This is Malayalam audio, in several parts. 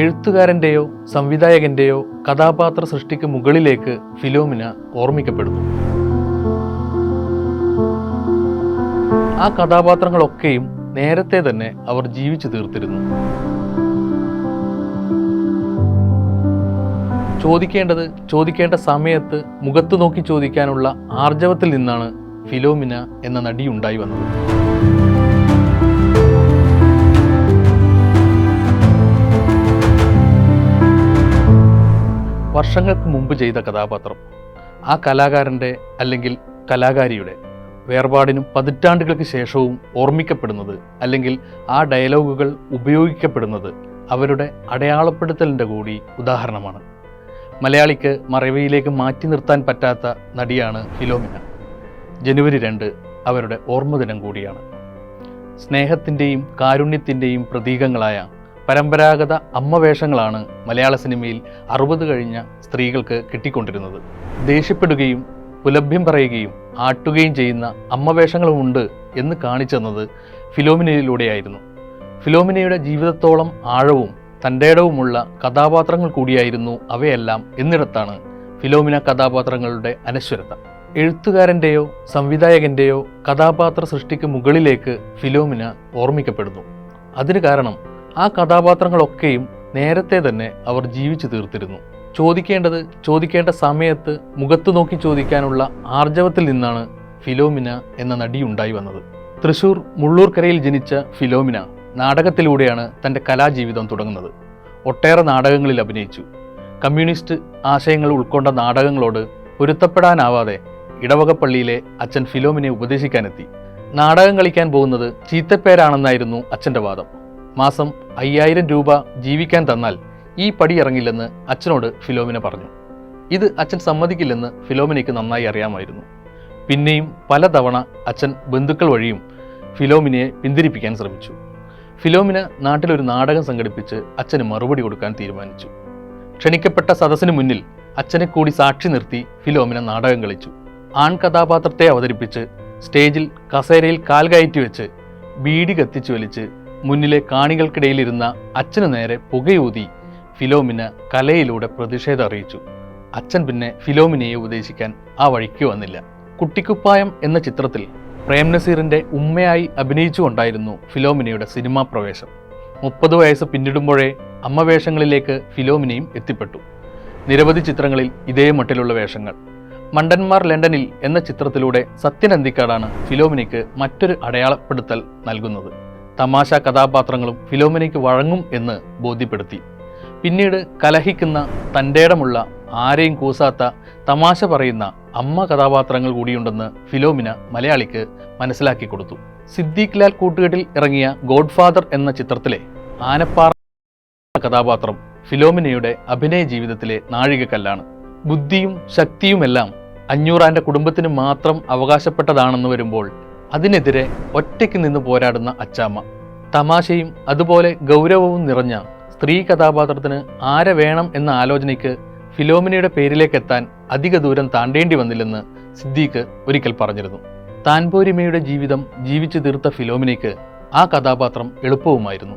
എഴുത്തുകാരന്റെയോ സംവിധായകന്റെയോ കഥാപാത്ര സൃഷ്ടിക്ക് മുകളിലേക്ക് ഫിലോമിന ഓർമ്മിക്കപ്പെടുന്നു. ആ കഥാപാത്രങ്ങളൊക്കെയും നേരത്തെ തന്നെ അവർ ജീവിച്ചു തീർത്തിരുന്നു. ചോദിക്കേണ്ടത് ചോദിക്കേണ്ട സമയത്ത് മുഖത്ത് നോക്കി ചോദിക്കാനുള്ള ആർജവത്തിൽ നിന്നാണ് ഫിലോമിന എന്ന നടി ഉണ്ടായി വന്നത്. വർഷങ്ങൾക്ക് മുമ്പ് ചെയ്ത കഥാപാത്രം. ആ കലാകാരന്റെ അല്ലെങ്കിൽ കലാകാരിയുടെ വേർപാടിനും പതിറ്റാണ്ടുകൾക്ക് ശേഷവും ഓർമ്മിക്കപ്പെടുന്നത് അല്ലെങ്കിൽ ആ ഡയലോഗുകൾ ഉപയോഗിക്കപ്പെടുന്നത് അവരുടെ അടയാളപ്പെടുത്തലിന്റെ കൂടി ഉദാഹരണമാണ്. മലയാളിക്ക് മറവിയിലേക്ക് മാറ്റി നിർത്താൻ പറ്റാത്ത നടിയാണ് ഫിലോമിന ജനുവരി രണ്ട് അവരുടെ ഓർമ്മദിനം കൂടിയാണ്. സ്നേഹത്തിന്റെയും കാരുണ്യത്തിന്റെയും പ്രതീകങ്ങളായ പരമ്പരാഗത അമ്മവേഷങ്ങളാണ് മലയാള സിനിമയിൽ അറുപത് കഴിഞ്ഞ സ്ത്രീകൾക്ക് കിട്ടിക്കൊണ്ടിരുന്നത്. ദേഷ്യപ്പെടുകയും പുലഭ്യം പറയുകയും ആട്ടുകയും ചെയ്യുന്ന അമ്മവേഷങ്ങളുമുണ്ട് എന്ന് കാണിച്ചെന്നത് ഫിലോമിനയിലൂടെയായിരുന്നു. ഫിലോമിനയുടെ ജീവിതത്തോളം ആഴവും തന്റെടവുമുള്ള കഥാപാത്രങ്ങൾ കൂടിയായിരുന്നു അവയെല്ലാം എന്നിടത്താണ് ഫിലോമിന കഥാപാത്രങ്ങളുടെ അനശ്വരത. എഴുത്തുകാരന്റെയോ സംവിധായകന്റെയോ കഥാപാത്ര സൃഷ്ടിക്ക് മുകളിലേക്ക് ഫിലോമിന ഓർമ്മിക്കപ്പെടുന്നു. അതിന് കാരണം ആ കഥാപാത്രങ്ങളൊക്കെയും നേരത്തെ തന്നെ അവർ ജീവിച്ചു തീർത്തിരുന്നു. ചോദിക്കേണ്ടത് ചോദിക്കേണ്ട സമയത്ത് മുഖത്ത് നോക്കി ചോദിക്കാനുള്ള ആർജവത്തിൽ നിന്നാണ് ഫിലോമിന എന്ന നടി ഉണ്ടായി വന്നത്. തൃശൂർ മുള്ളൂർക്കരയിൽ ജനിച്ച ഫിലോമിന നാടകത്തിലൂടെയാണ് തന്റെ കലാജീവിതം തുടങ്ങുന്നത്. ഒട്ടേറെ നാടകങ്ങളിൽ അഭിനയിച്ചു. കമ്മ്യൂണിസ്റ്റ് ആശയങ്ങൾ ഉൾക്കൊണ്ട നാടകങ്ങളോട് പൊരുത്തപ്പെടാനാവാതെ ഇടവകപ്പള്ളിയിലെ അച്ഛൻ ഫിലോമിനെ ഉപദേശിക്കാനെത്തി. നാടകം കളിക്കാൻ പോകുന്നത് ചീത്തപ്പേരാണെന്നായിരുന്നു അച്ഛന്റെ വാദം. മാസം അയ്യായിരം രൂപ ജീവിക്കാൻ തന്നാൽ ഈ പടി ഇറങ്ങില്ലെന്ന് അച്ഛനോട് ഫിലോമിന പറഞ്ഞു. ഇത് അച്ഛൻ സമ്മതിക്കില്ലെന്ന് ഫിലോമിനയ്ക്ക് നന്നായി അറിയാമായിരുന്നു. പിന്നെയും പലതവണ അച്ഛൻ ബന്ധുക്കൾ വഴിയും ഫിലോമിനയെ പിന്തിരിപ്പിക്കാൻ ശ്രമിച്ചു. ഫിലോമിന നാട്ടിലൊരു നാടകം സംഘടിപ്പിച്ച് അച്ഛന് മറുപടി കൊടുക്കാൻ തീരുമാനിച്ചു. ക്ഷണിക്കപ്പെട്ട സദസ്സിന് മുന്നിൽ അച്ഛനെ കൂടി സാക്ഷി നിർത്തി ഫിലോമിന നാടകം കളിച്ചു. ആൺ കഥാപാത്രത്തെ അവതരിപ്പിച്ച് സ്റ്റേജിൽ കസേരയിൽ കാൽ കയറ്റി വെച്ച് ബീഡി കത്തിച്ചു വലിച്ച് മുന്നിലെ കാണികൾക്കിടയിലിരുന്ന അച്ഛനു നേരെ പുകയൂതി ഫിലോമിന കലയിലൂടെ പ്രതിഷേധം അറിയിച്ചു. അച്ഛൻ പിന്നെ ഫിലോമിനയെ ഉപദേശിക്കാൻ ആ വഴിക്ക് വന്നില്ല. കുട്ടിക്കുപ്പായം എന്ന ചിത്രത്തിൽ പ്രേം നസീറിന്റെ ഉമ്മയായി അഭിനയിച്ചുകൊണ്ടായിരുന്നു ഫിലോമിനയുടെ സിനിമാ പ്രവേശം. മുപ്പത് വയസ്സ് പിന്നിടുമ്പോഴേ അമ്മ വേഷങ്ങളിലേക്ക് ഫിലോമിനയും എത്തിപ്പെട്ടു. നിരവധി ചിത്രങ്ങളിൽ ഇതേ മട്ടിലുള്ള വേഷങ്ങൾ. മണ്ടന്മാർ ലണ്ടനിൽ എന്ന ചിത്രത്തിലൂടെ സത്യൻ അന്തിക്കാടാണ് ഫിലോമിനയ്ക്ക് മറ്റൊരു അടയാളപ്പെടുത്തൽ നൽകുന്നത്. തമാശ കഥാപാത്രങ്ങളും ഫിലോമിനയ്ക്ക് വഴങ്ങും എന്ന് ബോധ്യപ്പെടുത്തി. പിന്നീട് കലഹിക്കുന്ന തന്റെടമുള്ള ആരെയും കൂസാത്ത തമാശ പറയുന്ന അമ്മ കഥാപാത്രങ്ങൾ കൂടിയുണ്ടെന്ന് ഫിലോമിന മലയാളിക്ക് മനസ്സിലാക്കി കൊടുത്തു. സിദ്ദീഖ് ലാൽ കൂട്ടുകെട്ടിൽ ഇറങ്ങിയ ഗോഡ്ഫാദർ എന്ന ചിത്രത്തിലെ ആനപ്പാറ കഥാപാത്രം ഫിലോമിനയുടെ അഭിനയ ജീവിതത്തിലെ നാഴികക്കല്ലാണ്. ബുദ്ധിയും ശക്തിയുമെല്ലാം അഞ്ഞൂറാന്റെ കുടുംബത്തിന് മാത്രം അവകാശപ്പെട്ടതാണെന്ന് വരുമ്പോൾ അതിനെതിരെ ഒറ്റയ്ക്ക് നിന്ന് പോരാടുന്ന അച്ചാമ്മ. തമാശയും അതുപോലെ ഗൗരവവും നിറഞ്ഞ സ്ത്രീ കഥാപാത്രത്തിന് ആരെ വേണം എന്ന ആലോചനയ്ക്ക് ഫിലോമിനയുടെ പേരിലേക്ക് എത്താൻ അധിക ദൂരം താണ്ടേണ്ടി വന്നില്ലെന്ന് സിദ്ദീഖ് ഒരിക്കൽ പറഞ്ഞിരുന്നു. താൻപോരിമയുടെ ജീവിതം ജീവിച്ചു തീർത്ത ഫിലോമിനയ്ക്ക് ആ കഥാപാത്രം എളുപ്പവുമായിരുന്നു.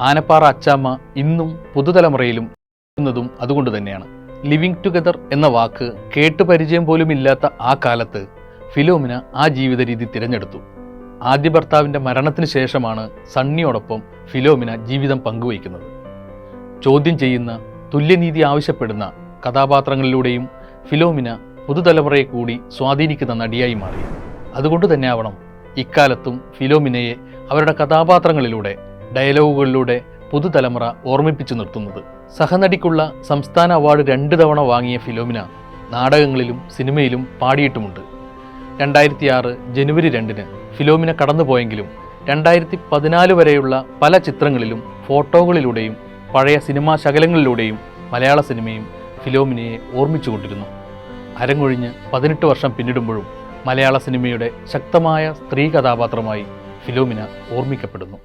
ആനപ്പാറ അച്ചാമ്മ ഇന്നും പുതുതലമുറയിലും അതുകൊണ്ട് തന്നെയാണ്. ലിവിങ് ടുഗദർ എന്ന വാക്ക് കേട്ടുപരിചയം പോലുമില്ലാത്ത ആ കാലത്ത് ഫിലോമിന ആ ജീവിത രീതി തിരഞ്ഞെടുത്തു. ആദ്യ ഭർത്താവിന്റെ മരണത്തിന് ശേഷമാണ് സണ്ണിയോടൊപ്പം ഫിലോമിന ജീവിതം പങ്കുവയ്ക്കുന്നത്. ചോദ്യം ചെയ്യുന്ന തുല്യനീതി ആവശ്യപ്പെടുന്ന കഥാപാത്രങ്ങളിലൂടെയും ഫിലോമിന പുതുതലമുറയെ കൂടി സ്വാധീനിക്കുന്ന നടിയായി മാറി. അതുകൊണ്ട് തന്നെ ആവണം ഇക്കാലത്തും ഫിലോമിനയെ അവരുടെ കഥാപാത്രങ്ങളിലൂടെ ഡയലോഗുകളിലൂടെ പുതുതലമുറ ഓർമ്മിപ്പിച്ചു നിർത്തുന്നത്. സഹനടിക്കുള്ള സംസ്ഥാന അവാർഡ് രണ്ട് തവണ വാങ്ങിയ ഫിലോമിന നാടകങ്ങളിലും സിനിമയിലും പാടിയിട്ടുമുണ്ട്. രണ്ടായിരത്തി ആറ് ജനുവരി രണ്ടിന് ഫിലോമിന കടന്നുപോയെങ്കിലും രണ്ടായിരത്തി പതിനാല് വരെയുള്ള പല ചിത്രങ്ങളിലും ഫോട്ടോകളിലൂടെയും പഴയ സിനിമാ ശകലങ്ങളിലൂടെയും മലയാള സിനിമയും ഫിലോമിനയെ ഓർമ്മിച്ചുകൊണ്ടിരുന്നു. അരങ്ങൊഴിഞ്ഞ് പതിനെട്ട് വർഷം പിന്നിടുമ്പോഴും മലയാള സിനിമയുടെ ശക്തമായ സ്ത്രീ കഥാപാത്രമായി ഫിലോമിന ഓർമ്മിക്കപ്പെടുന്നു.